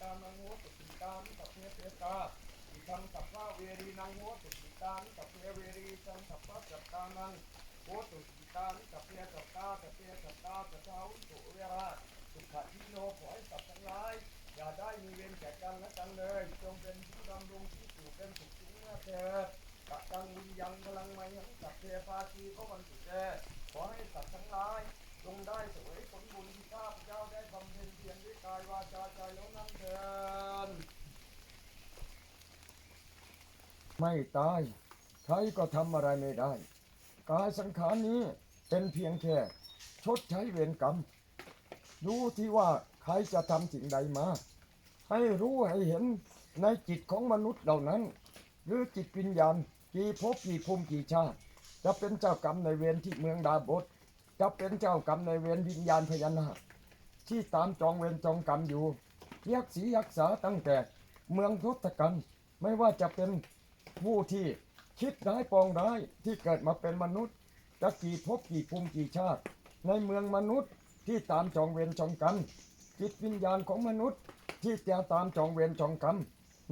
ตานังโหตุสิตานิสัพเพเปตาอิทังสัพพะเวรีนังโหตุสิตานิสัพเพเวรีจังสัพพะจัตตานังโหตุสิตานิสัพเพจัตตาสัพเพจัตตาสัพพะอุตุเวราสุขะทิโนขอให้สัตว์ทั้งหลายอย่าได้มีเวรแก่กันและกันเลยจงเป็นผู้ดำรงที่อยู่เป็นสุขจริงเมื่อเถิดกะตังวิญญังพลังไมยังสัพเพปาทีก็วันสุดแก่ขอให้สัตว์ทั้งหลาย ไม่ตายใครก็ทำอะไรไม่ได้ กายสังขารนี้เป็นเพียงแค่ ชดใช้เวรกรรม ดูที่ว่าใครจะทำสิ่งใดมา ให้รู้ให้เห็นในจิตของมนุษย์เหล่านั้น หรือจิตวิญญาณกี่ภพกี่ภูมิกี่ชาติ จะเป็นเจ้ากรรมในเวรที่เมืองดาบทจะเป็นเจ้ากรรมในเวรวิญญาณพญานาคที่ตามจองเวรจองกรรมอยู่ ยักษ์ศรียักษาตั้งแต่เมืองทศกัณฐ์ไม่ว่าจะเป็นผู้ที่คิดร้ายปองร้ายที่เกิดมาเป็นมนุษย์ จะกี่ภพกี่ภูมิกี่ชาติ ในเมืองมนุษย์ที่ตามจองเวรจองกรรมจิตวิญญาณของมนุษย์ที่จะตามจองเวรจองกรรม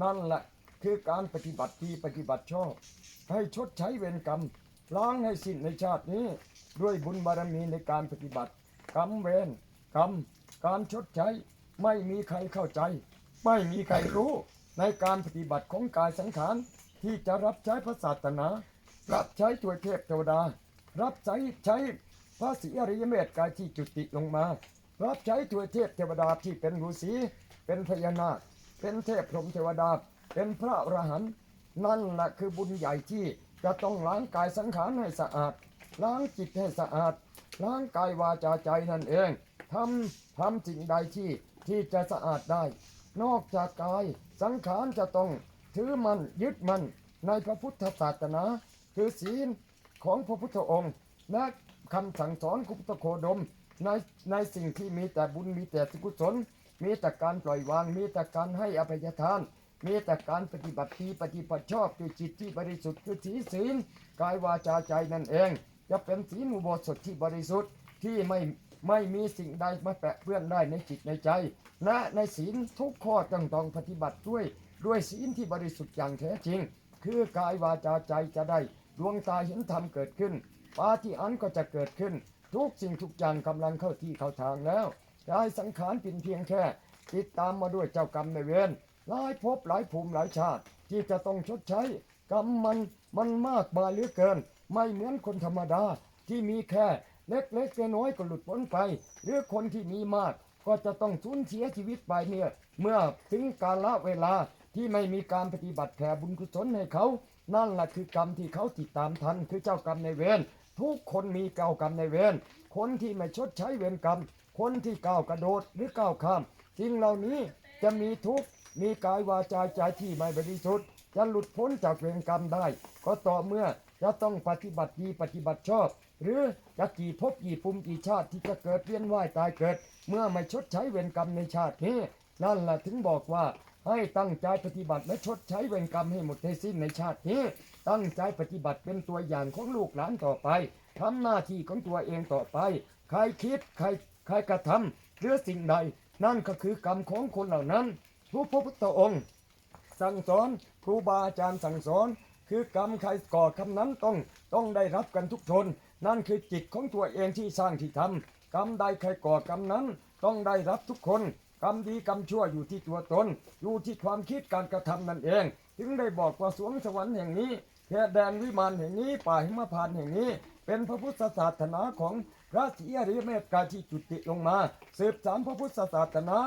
นั่นแหละคือการปฏิบัติดีปฏิบัติชอบให้ชดใช้เวรกรรมล้างให้สิ้นในชาตินี้ ด้วยบุญบารมีในการปฏิบัติ กรรมเวรกรรม การชดใช้ ไม่มีใครเข้าใจ ไม่มีใครรู้ในการปฏิบัติของกายสังขารที่จะรับใช้พระศาสนา รับใช้ถวยเทพเทวดา รับใช้ใช้พระศรีอริยเมตกายที่จุติลงมา รับใช้ถวยเทพเทวดาที่เป็นฤาษีเป็นพญานาค เป็นเทพพรหมเทวดา เป็นพระอรหันต์นั่นแหละคือบุญใหญ่ที่จะต้องล้างกายสังขารให้สะอาด ล้างจิตให้สะอาด ล้างกายวาจาใจนั่นเองทำทำสิ่งใดที่ ที่จะสะอาดได้ นอกจากกายสังขารจะต้องถือมันยึดมันในพระพุทธศาสนา คือศีลของพระพุทธองค์ และคำสั่งสอนของพุทธโคดม ในในสิ่งที่มีแต่บุญมีแต่สกุศล มีแต่การปล่อยวาง มีแต่การให้อภัยทาน มีแต่การปฏิบัติดีปฏิบัติชอบด้วยจิตที่บริสุทธิ์คือสีศีลกายวาจาใจนั่นเอง จะเป็นศีลอุโบสถที่บริสุทธิ์ที่ไม่ ไม่มีสิ่งใดมาแปะเปื้อนได้ในจิตในใจและในศีลทุกข้อต้องต้องปฏิบัติด้วย ด้วยศีลที่บริสุทธิ์อย่างแท้จริง คือกายวาจาใจจะได้ ดวงตาเห็นธรรมเกิดขึ้นปาฏิอันก็จะเกิดขึ้น ทุกสิ่งทุกอย่างกำลังเข้าที่เข้าทางแล้วกายสังขารเป็นเพียงแค่ ติดตามมาด้วยเจ้ากรรมในเวรหลายภพหลายภูมิหลายชาติ ที่จะต้องชดใช้ กรรมมันมันมากมายเหลือเกิน ไม่เหมือนคนธรรมดาที่มีแค่ เล็กๆน้อยก็หลุดพ้นไป หรือคนที่มีมากก็จะต้องสูญเสียชีวิตไปเนี่ย เมื่อถึงกาลเวลาที่ไม่มีการปฏิบัติแผ่บุญกุศลให้เขา นั่นแหละคือกรรมที่เขาติดตามทันคือเจ้ากรรมในเวรทุกคนมีเก้ากรรมในเวรคนที่ไม่ชดใช้เวรกรรม คนที่ก้าวกระโดดหรือก้าวข้ามสิ่งเหล่านี้จะมีทุกข์มีกายวาจาใจที่ไม่บริสุทธิ์จะหลุดพ้นจากเวรกรรมได้ ก็ต่อเมื่อจะต้องปฏิบัติดีปฏิบัติชอบ หรือจะกี่ภพกี่ภูมิกี่ชาติที่จะเกิดเวียนว่ายตายเกิด เมื่อไม่ชดใช้เวรกรรมในชาตินี้นั่นแหละถึงบอกว่าให้ตั้งใจปฏิบัติและชดใช้เวรกรรมให้หมดให้สิ้นในชาตินี้ ตั้งใจปฏิบัติเป็นตัวอย่างของลูกหลานต่อไปทำหน้าที่ของตัวเองต่อไป ใครคิดใครใครกระทำหรือสิ่งใด นั่นก็คือกรรมของคนเหล่านั้นทุกพระพุทธองค์ สั่งสอนครูบาอาจารย์สั่งสอน คือกรรมใครก่อคำนั้นต้องต้องได้รับกันทุกทน นั่นคือจิตของตัวเองที่สร้างที่ทำกรรมใดใครก่อกรรมนั้นต้องได้รับทุกคน กรรมดีกรรมชั่วอยู่ที่ตัวตน อยู่ที่ความคิดการกระทำนั่นเอง ถึงได้บอกว่าสวงสวรรค์แห่งนี้แค่แดนวิมานแห่งนี้ป่าหิมพานแห่งนี้ เป็นพระพุทธศาสนาของพระศรีอริยเมตกาที่จุติลงมาสืบสานพระพุทธศาสนา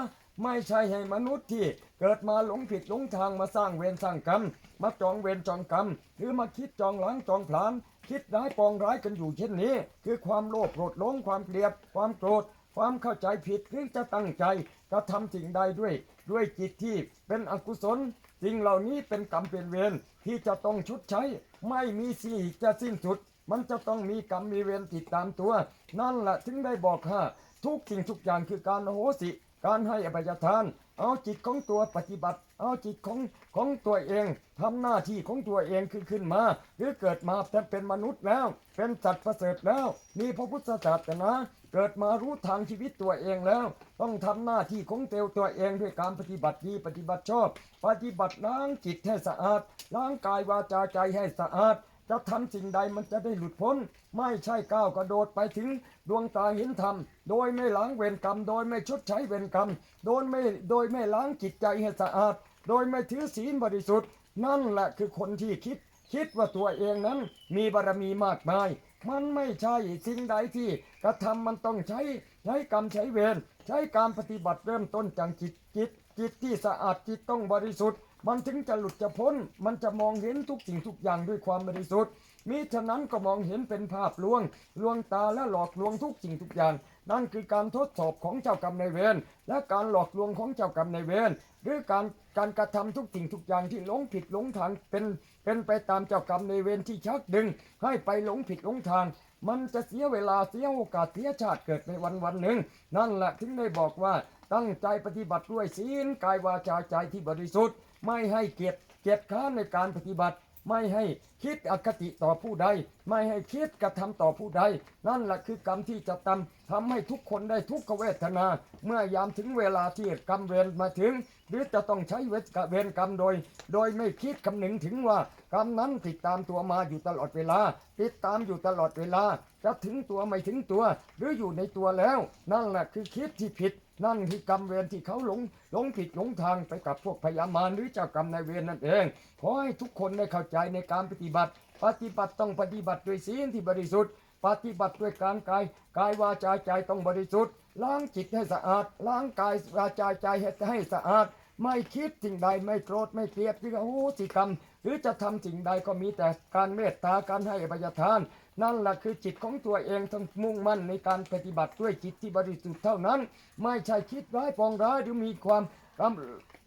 ไม่ใช่ให้มนุษย์ที่เกิดมาหลงผิดหลงทางมาสร้างเวรสร้างกรรม มาจองเวรจองกรรม หรือมาคิดจองหลังจองผลาน คิดร้ายปองร้ายกันอยู่เช่นนี้ คือความโลภโกรธหลงความเกลียดความโกรธ ความเข้าใจผิดหรือจะตั้งใจกระทำสิ่งใดด้วย ด้วยจิตที่เป็นอกุศลสิ่งเหล่านี้เป็นกรรมเป็นเวรที่จะต้องชดใช้ ไม่มีสิ่งจะสิ้นสุด มันจะต้องมีกรรมมีเวรติดตามตัว นั่นแหละถึงได้บอกฮะทุกสิ่งทุกอย่างคือการโหสิ การให้อภัยทาน เอาจิตของตัวปฏิบัติ เอาจิตของของตัวเองทำหน้าที่ของตัวเองคือขึ้นมา หรือเกิดมาเป็นมนุษย์แล้ว เป็นสัตว์ประเสริฐแล้ว มีพระพุทธศาสนาเกิดมารู้ทางชีวิตตัวเองแล้ว ต้องทำหน้าที่ของเตวตัวเองด้วยการปฏิบัติดีปฏิบัติชอบ ปฏิบัติล้างจิตให้สะอาดล้างกายวาจาใจให้สะอาดจะทำสิ่งใดมันจะได้หลุดพ้น ไม่ใช่ก้าวกระโดดไปถึงดวงตาเห็นธรรม โดยไม่ล้างเวรกรรม โดยไม่ชดใช้เวรกรรม โดยไม่โดยไม่ล้างจิตใจให้สะอาด โดยไม่ถือศีลบริสุทธิ์ นั่นแหละคือคนที่คิด คิดว่าตัวเองนั้นมีบารมีมากมาย มันไม่ใช่สิ่งใดที่กระทำมันต้องใช้ใช้กรรมใช้เวรใช้การปฏิบัติเริ่มต้นจากจิตจิตจิตที่สะอาดจิตต้องบริสุทธิ์ มันถึงจะหลุดจะพ้น มันจะมองเห็นทุกสิ่งทุกอย่างด้วยความบริสุทธิ์มิฉะนั้นก็มองเห็นเป็นภาพลวง ลวงตาและหลอกลวงทุกสิ่งทุกอย่าง นั่นคือการทดสอบของเจ้ากรรมนายเวรและการหลอกลวงของเจ้ากรรมนายเวรหรือการการกระทำทุกสิ่งทุกอย่างที่หลงผิดหลงทางเป็นเป็นไปตามเจ้ากรรมนายเวรที่ชักดึง ให้ไปหลงผิดหลงทาง มันจะเสียเวลาเสียโอกาสเสียชาติเกิดในวันวันหนึ่ง นั่นแหละถึงได้บอกว่าตั้งใจปฏิบัติด้วยศีลกายวาจาใจที่บริสุทธิ์ ไม่ให้เกียรติเกียรติค้านในการปฏิบัติไม่ให้คิดอคติต่อผู้ใด ไม่ให้คิดกระทำต่อผู้ใด นั่นแหละคือกรรมที่จะทำ ทำให้ทุกคนได้ทุกขเวทนา เมื่อยามถึงเวลาที่กรรมเวรมาถึง หรือจะต้องใช้เวรเวรกรรมโดย โดยไม่คิดคำนึงถึงว่ากรรมนั้นติดตามตัวมาอยู่ตลอดเวลา ติดตามอยู่ตลอดเวลา จะถึงตัวไม่ถึงตัว หรืออยู่ในตัวแล้ว นั่นแหละคือคิดที่ผิด นั่นคือกรรมเวรที่เขาหลงหลงผิดหลงทางไปกับพวกพยามารหรือเจ้ากรรมนายเวรนั่นเองขอให้ทุกคนได้เข้าใจในการปฏิบัติ ปฏิบัติต้องปฏิบัติด้วยศีลที่บริสุทธิ์ ปฏิบัติด้วยการกาย กายวาจาใจต้องบริสุทธิ์ ล้างจิตให้สะอาด ล้างกายวาจาใจให้ให้สะอาด ไม่คิดสิ่งใดไม่โกรธไม่เกลียดหรือโหสิกรรม หรือจะทำสิ่งใดก็มีแต่การเมตตาการให้อภัยทาน นั่นแหละคือจิตของตัวเองต้องมุ่งมั่นในการปฏิบัติด้วยจิตที่บริสุทธิ์เท่านั้น ไม่ใช่คิดร้ายปองร้ายหรือมีความกัง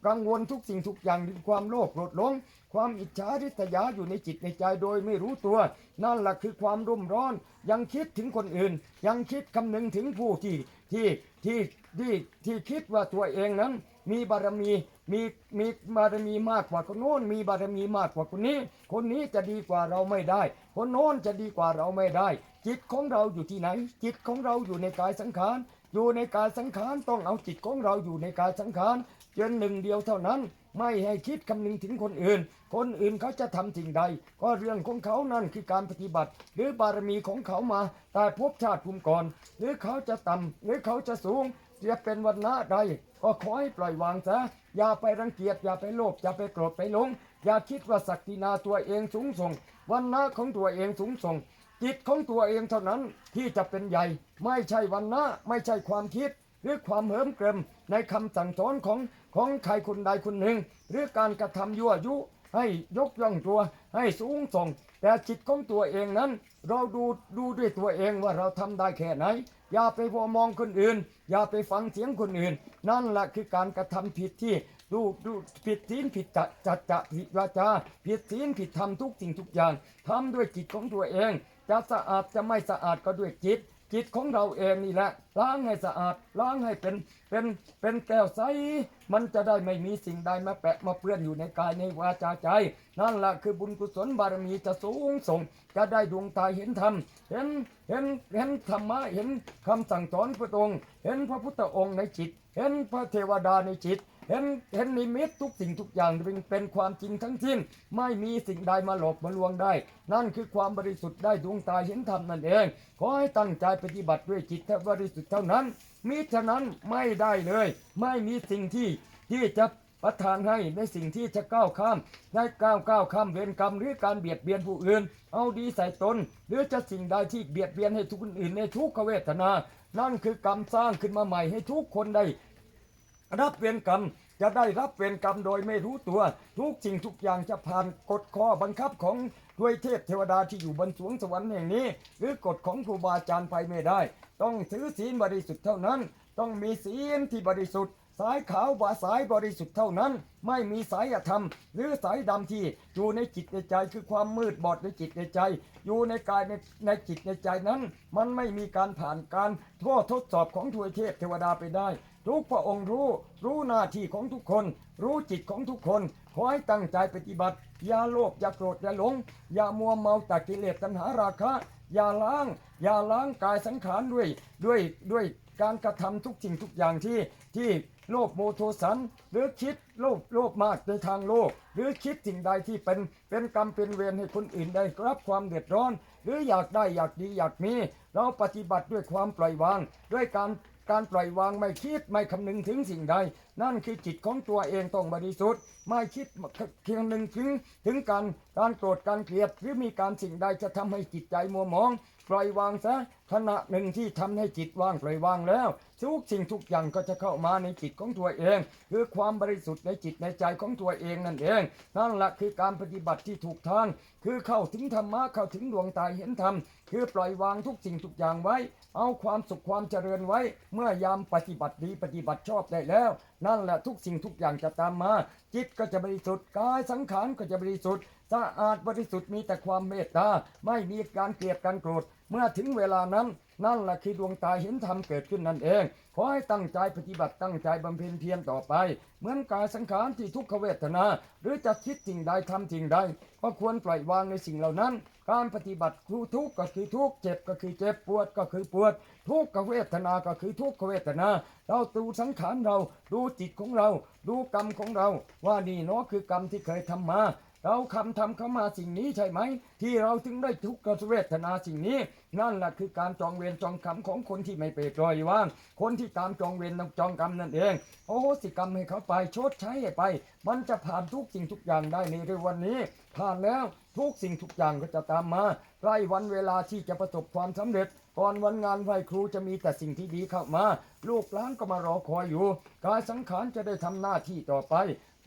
กังวลทุกสิ่งทุกอย่างหรือความโลภโกรธหลง ความอิจฉาริษยาอยู่ในจิตในใจโดยไม่รู้ตัว นั่นแหละคือความรุ่มร้อน ยังคิดถึงคนอื่น ยังคิดคำนึงถึงผู้ที่ที่ที่ที่ที่คิดว่าตัวเองนั้น มีบารมีมีมีบารมีมากกว่าคนโน้น มีบารมีมากกว่าคนนี้ คนนี้จะดีกว่าเราไม่ได้ คนโน้นจะดีกว่าเราไม่ได้ จิตของเราอยู่ที่ไหน จิตของเราอยู่ในกายสังขารอยู่ในกายสังขารต้องเอาจิตของเราอยู่ในกายสังขารเจนหนึ่งเดียวเท่านั้น ไม่ให้คิดคำนึงถึงคนอื่น คนอื่นเขาจะทำสิ่งใด ก็เรื่องของเขานั่นคือการปฏิบัติ หรือบารมีของเขามาแต่ภพชาติภูมิก่อน หรือเขาจะต่ำหรือเขาจะสูงจะเป็นวันณะใด ก็ขอให้ปล่อยวางซะอย่าไปรังเกียจอย่าไปโลภอย่าไปโกรธไปหลง อย่าคิดว่าศักดินาตัวเองสูงส่ง วันณะของตัวเองสูงส่ง จิตของตัวเองเท่านั้นที่จะเป็นใหญ่ ไม่ใช่วันณะไม่ใช่ความคิดหรือความเหิมเกริมในคำสั่งสอนของของใครคนใดคนหนึ่ง หรือการกระทำยั่วยุ ให้ยกย่องตัวให้สูงส่ง แต่จิตของตัวเองนั้น เราดูดูด้วยตัวเองว่าเราทำได้แค่ไหน อย่าไปมัวมองคนอื่น อย่าไปฟังเสียงคนอื่น นั่นแหละคือการกระทำผิดที่ดูดูผิดศีลผิดจัดจัดจะผิดวาจาผิดศีลผิดธรรมทุกสิ่งทุกอย่างทำด้วยจิตของตัวเอง จะสะอาดจะไม่สะอาดก็ด้วยจิต จิตของเราเองนี่แหละล้างให้สะอาดล้างให้เป็นเป็นเป็นแก้วใสมันจะได้ไม่มีสิ่งใดมาแปะมาเปื้อนอยู่ในกายในวาจาใจ นั่นแหละคือบุญกุศลบารมีจะสูงส่ง จะได้ดวงตาเห็นธรรมเห็นเห็นเห็นธรรมะเห็นคำสั่งสอนพระองค์ เห็นพระพุทธองค์ในจิต เห็นพระเทวดาในจิต เห็นเห็นนิมิตทุกสิ่งทุกอย่างเป็นเป็นความจริงทั้งสิ้น ไม่มีสิ่งใดมาหลอกมาลวงได้ นั่นคือความบริสุทธิ์ได้ดวงตาเห็นธรรมนั่นเอง ขอให้ตั้งใจปฏิบัติด้วยจิตที่บริสุทธิ์เท่านั้น มิฉะนั้นไม่ได้เลย ไม่มีสิ่งที่ที่จะประทานให้ในสิ่งที่จะก้าวข้ามได้ก้าวก้าวข้ามเวรกรรมหรือการเบียดเบียนผู้อื่น เอาดีใส่ตน หรือจะสิ่งใดที่เบียดเบียนให้ทุกคนอื่นในทุกขเวทนา นั่นคือกรรมสร้างขึ้นมาใหม่ให้ทุกคนได้ รับเวรกรรมจะได้รับเวรกรรมโดยไม่รู้ตัว ทุกสิ่งทุกอย่างจะผ่านกฎข้อบังคับของด้วยเทพเทวดาที่อยู่บนสวงสวรรค์แห่งนี้ หรือกฎของครูบาอาจารย์ไปไม่ได้ ต้องถือศีลบริสุทธิ์เท่านั้น ต้องมีศีลที่บริสุทธิ์ สายขาวว่าสายบริสุทธิ์เท่านั้น ไม่มีสายธรรม หรือสายดำที่อยู่ในจิตในใจคือความมืดบอดในจิตในใจ อยู่ในกายในในจิตในใจนั้น มันไม่มีการผ่านการทั่วทดสอบของทวยเทพเทวดาไปได้ ทุกพระองค์รู้ รู้หน้าที่ของทุกคน รู้จิตของทุกคน ขอให้ตั้งใจปฏิบัติ อย่าโลภอย่าโกรธอย่าหลง อย่ามัวเมาแต่กิเลสตัณหาราคะ อย่าล้าง อย่าล้างกายสังขารด้วยด้วยด้วยการกระทำทุกสิ่งทุกอย่างที่ที่โลภโมโทสัน หรือคิดโลภโลภมากในทางโลก หรือคิดสิ่งใดที่เป็นเป็นกรรมเป็นเวรให้คนอื่นได้รับความเดือดร้อน หรืออยากได้อยากดีอยากมี เราปฏิบัติด้วยความปล่อยวาง ด้วยการ การปล่อยวางไม่คิดไม่คำนึงถึงสิ่งใด นั่นคือจิตของตัวเองต้องบริสุทธิ์ ไม่คิดเพียงหนึ่งถึงถึงการการโกรธการเกลียดหรือมีการสิ่งใดจะทำให้จิตใจมัวหมอง ปล่อยวางซะขณะหนึ่งที่ทำให้จิตว่างปล่อยวางแล้วทุกสิ่งทุกอย่างก็จะเข้ามาในจิตของตัวเอง คือความบริสุทธิ์ในจิตในใจของตัวเองนั่นเองนั่นแหละคือการปฏิบัติที่ถูกทางคือเข้าถึงธรรมะเข้าถึงดวงตาเห็นธรรม คือปล่อยวางทุกสิ่งทุกอย่างไว้ เอาความสุขความเจริญไว้ เมื่อยามปฏิบัติดีปฏิบัติชอบได้แล้ว นั่นแหละทุกสิ่งทุกอย่างจะตามมา จิตก็จะบริสุทธิ์กายสังขารก็จะบริสุทธิ์สะอาดบริสุทธิ์มีแต่ความเมตตาไม่มีการเกลียดการโกรธเมื่อถึงเวลานั้น นั่นแหละคือดวงตาเห็นธรรมเกิดขึ้นนั่นเอง ขอให้ตั้งใจปฏิบัติตั้งใจบำเพ็ญเพียรต่อไป เหมือนกายสังขารที่ทุกขเวทนา หรือจะคิดสิ่งใดทำสิ่งใด ก็ควรปล่อยวางในสิ่งเหล่านั้น การปฏิบัติคือทุกข์ก็คือทุกข์เจ็บก็คือเจ็บปวดก็คือปวด ทุกขเวทนาก็คือทุกขเวทนา เราดูสังขารเราดูจิตของเรา ดูกรรมของเรา ว่านี่เนาะคือกรรมที่เคยทำมา เราคำทำเข้ามาสิ่งนี้ใช่ไหม ที่เราถึงได้ทุกขเวทนาสิ่งนี้ นั่นแหละคือการจองเวรจองกรรมของคนที่ไม่ไปปล่อยว่าง คนที่ตามจองเวรจองกรรมนั่นเองโอ้โหสิกรรมให้เขาไปชดใช้ให้ไป มันจะผ่านทุกสิ่งทุกอย่างได้ในเร็ววันนี้ ผ่านแล้วทุกสิ่งทุกอย่างก็จะตามมาใกล้วันเวลาที่จะประสบความสำเร็จก่อนวันงานไหวครูจะมีแต่สิ่งที่ดีเข้ามา ลูกหลานก็มารอคอยอยู่ กายสังขารจะได้ทำหน้าที่ต่อไป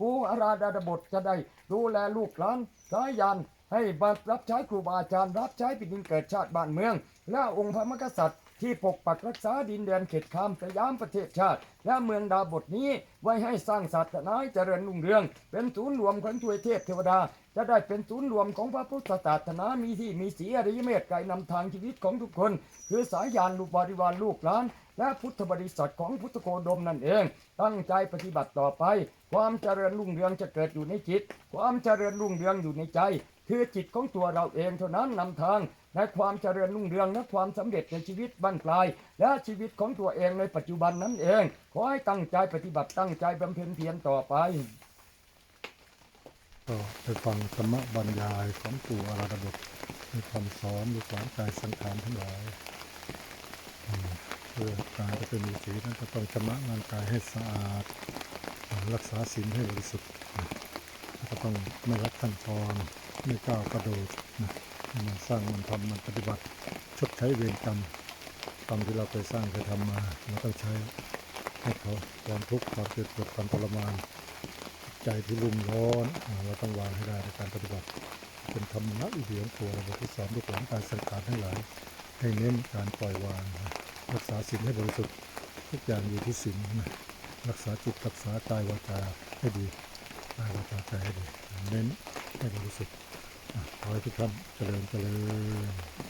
ผู้อาราดาบทจะได้ ดูแลลูกหลานสายยานให้บัรับใช้ครูบาอาจารย์ รับใช้แผ่นดินเกิดชาติบ้านเมือง และองค์พระมกษัตริย์ ที่ปกปักรักษาดินแดนเขตคามสยามประเทศชาติ และเมืองดาบทนี้ไว้ให้สร้างศาสนาเจริญรุ่งเรือง เป็นศูนย์รวมของทวยเทพเทวดา จะได้เป็นศูนย์รวมของพระพุทธศาสนามีที่มีสีอริยเมตไกรนำทางชีวิตของทุกคน คือสายยานลูกบริวารลูกหลาน และพุทธบริษัทของพุทธโคดมนั่นเอง ตั้งใจปฏิบัติต่อไป ความเจริญรุ่งเรืองจะเกิดอยู่ในจิต ความเจริญรุ่งเรืองอยู่ในใจ คือจิตของตัวเราเองเท่านั้นนำทางในความเจริญรุ่งเรืองและความสำเร็จในชีวิตบั้นปลาย และชีวิตของตัวเองในปัจจุบันนั้นเอง ขอให้ตั้งใจปฏิบัติตั้งใจบำเพ็ญเพียรต่อไปก็ไปฟังธรรมบรรยายของปู่อาราธบุตรมีคำสอนมีความกายสังขารทั้งหลายเพื่อกายจะเป็นมีสีนั้นก็ต้องชำระร่างกายให้สะอาด รักษาศีลให้บริสุทธิ์แล้วก็ต้องไม่รับขั้นตอนไม่ก้าวกระโดดนะมันสร้างมันทำมันปฏิบัติชดใช้เวรกรรมกรรมที่เราเคยสร้างเคยทำมาเราต้องใช้ให้เขาความทุกข์ความเจ็บปวดความทรมานใจที่รุ่มร้อนเราต้องวางให้ได้ในการปฏิบัติเป็นธรรมะอีกเดียวตัวระบบที่สอนลูกหลานการสังขารทั้งหลาย ให้เน้นการปล่อยวาง รักษาศีลให้บริสุทธิ์ทุกอย่างอยู่ที่ศีลนะ รักษาจิตรักษากายวาจาให้ดีกายวาจาใจให้ดีเน้นให้บริสุทธิ์อะขอให้ทุกท่านเจริญเจริญ